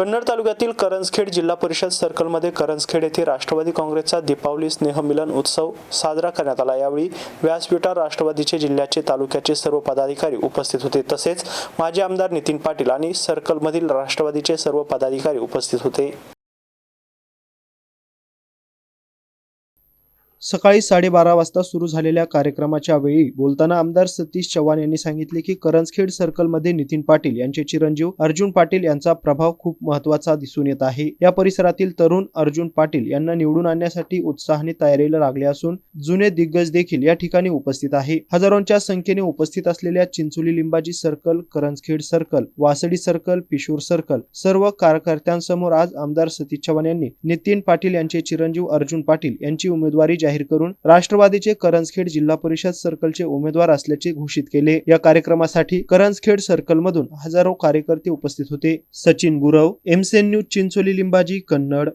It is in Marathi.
कन्नड तालुक्यातील करंजखेड जिल्हा परिषद सर्कलमध्ये करंजखेड येथे राष्ट्रवादी काँग्रेसचा दीपावली स्नेहमिलन उत्सव साजरा करण्यात आला. यावेळी व्यासपीठात राष्ट्रवादीचे जिल्ह्याचे तालुक्याचे सर्व पदाधिकारी उपस्थित होते. तसेच माजी आमदार नितीन पाटील आणि सर्कलमधील राष्ट्रवादीचे सर्व पदाधिकारी उपस्थित होते. सकाळी साडेबारा वाजता सुरू झालेल्या कार्यक्रमाच्या वेळी बोलताना आमदार सतीश चव्हाण यांनी सांगितले की करंजखेड सर्कलमध्ये नितीन पाटील यांचे चिरंजीव अर्जुन पाटील यांचा प्रभाव खूप महत्त्वाचा दिसून येत आहे. या परिसरातील तरुण अर्जुन पाटील यांना निवडून आणण्यासाठी उत्साहाने तयारीला लागले असून जुने दिग्गज देखील या ठिकाणी उपस्थित आहे. हजारोंच्या संख्येने उपस्थित असलेल्या Chincholi Limbaji circle Karanjkhed circle Wasdi circle Pishor circle सर्व कार्यकर्त्यांसमोर आज आमदार सतीश चव्हाण यांनी नितीन पाटील यांचे चिरंजीव अर्जुन पाटील यांची उमेदवारी जाहीर करून राष्ट्रवादीचे करंजखेड जिल्हा परिषद सर्कलचे उमेदवार असल्याचे घोषित केले. या कार्यक्रमासाठी करंजखेड सर्कलमधून हजारो कार्यकर्ते उपस्थित होते. सचिन गुरव एमसेन न्यूज चिंचोली लिंबाजी कन्नड.